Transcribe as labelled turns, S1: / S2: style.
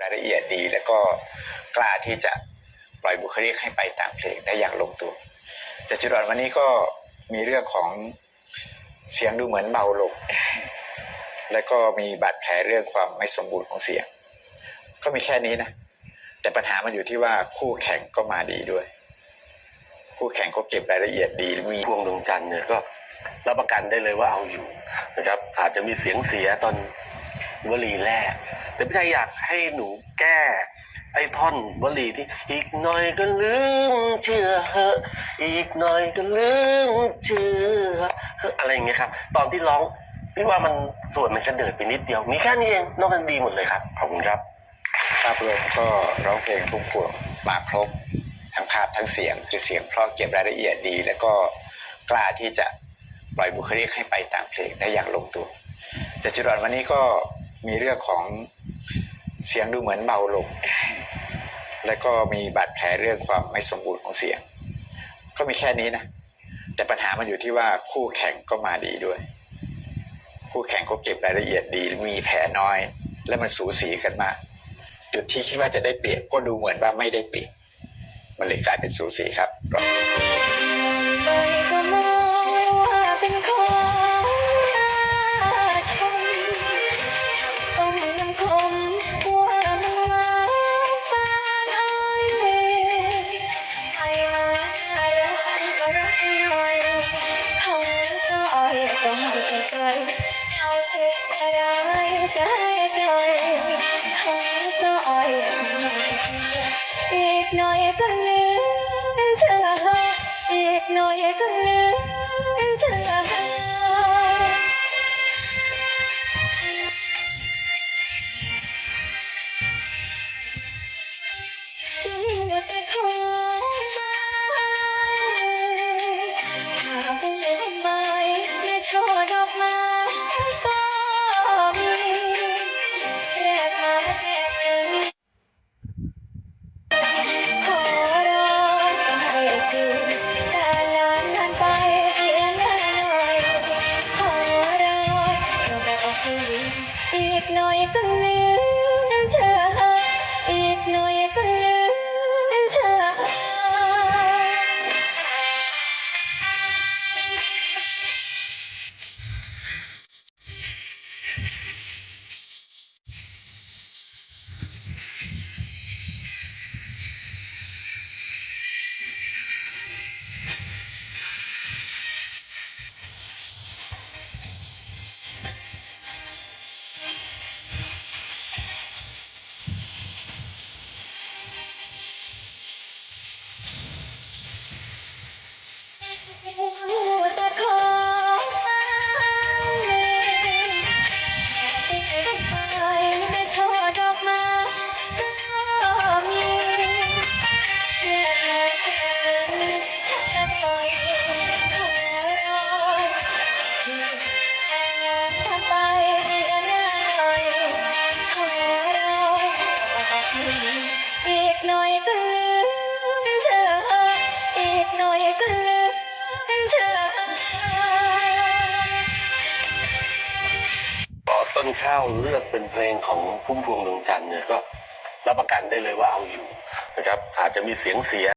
S1: รายละเอียดดี แล้วก็กล้าที่จะปล่อยบุคลิกให้ไปตามเพลงได้อย่างลงตัว แต่จุดอ่อนวันนี้ก็มีเรื่องของเสียงดูเหมือนเบาลง แล้วก็มีบาดแผลเรื่องความไม่สมบูรณ์ของเสียง ก็มีแค่นี้นะ แต่ปัญหามันอยู่ที่ว่าคู่แข่งก็มาดีด้วย คู่แข่งก็เก็บรายละเอียดดีมี
S2: พวงดวงจันทร์เนี่ยก็รับประกันได้เลยว่าเอาอยู่นะครับ อาจจะมีเสียงเสียตอน วลีแรก แต่พี่ชายอยากให้หนูแก้ไอ้ท่อนวลีที่อีกหน่อยก็ลืมเชื่อเหอะอีกหน่อยก็ลืมเชื่อเหอะอะไรอย่างเงี้ยครับ ตอนที่ร้องพี่ว่ามันส่วนมันกระเดิดไปนิดเดียว มีแค่นี้เองนอกนั้นดีหมดเลยครับขอบคุณครับ
S1: ภาพรวมก็ร้องเพลงพุ่มพวงมาครบทั้งภาพทั้งเสียงคือเสียงเพราะเก็บรายละเอียดดี แล้วก็กล้าที่จะปล่อยบุคลิกให้ไปตามเพลงได้อย่างลงตัวแต่จุดอ่อนวันนี้ก็ มีเรื่องของเสียงดูเหมือนเบาลง แล้วก็มีบาดแผลเรื่องความไม่สมบูรณ์ของเสียง ก็มีแค่นี้นะ แต่ปัญหามันอยู่ที่ว่าคู่แข่งก็มาดีด้วย คู่แข่งก็เก็บรายละเอียดดี มีแผลน้อย และมันสูสีกันมาก จุดที่คิดว่าจะได้เปรียบก็ดูเหมือนว่าไม่ได้เปรียบมันเลยกลายเป็นสูสีครับ
S3: อยก็ให้ไกลเอาสิอะไรจะให้ไกลเขาสอยอีกหน่อยก็ลืมเธออีกหน่อยก็ลืมเธอสิ่ อีก อีกหน่อยก็ลืมเธออีกหน่อยก็ลืม
S2: ข้าวเลือกเป็นเพลงของพุ่มพวงดวงจันทร์เนี่ยก็รับประกันได้เลยว่าเอาอยู่นะครับอาจจะมีเสียงเสีย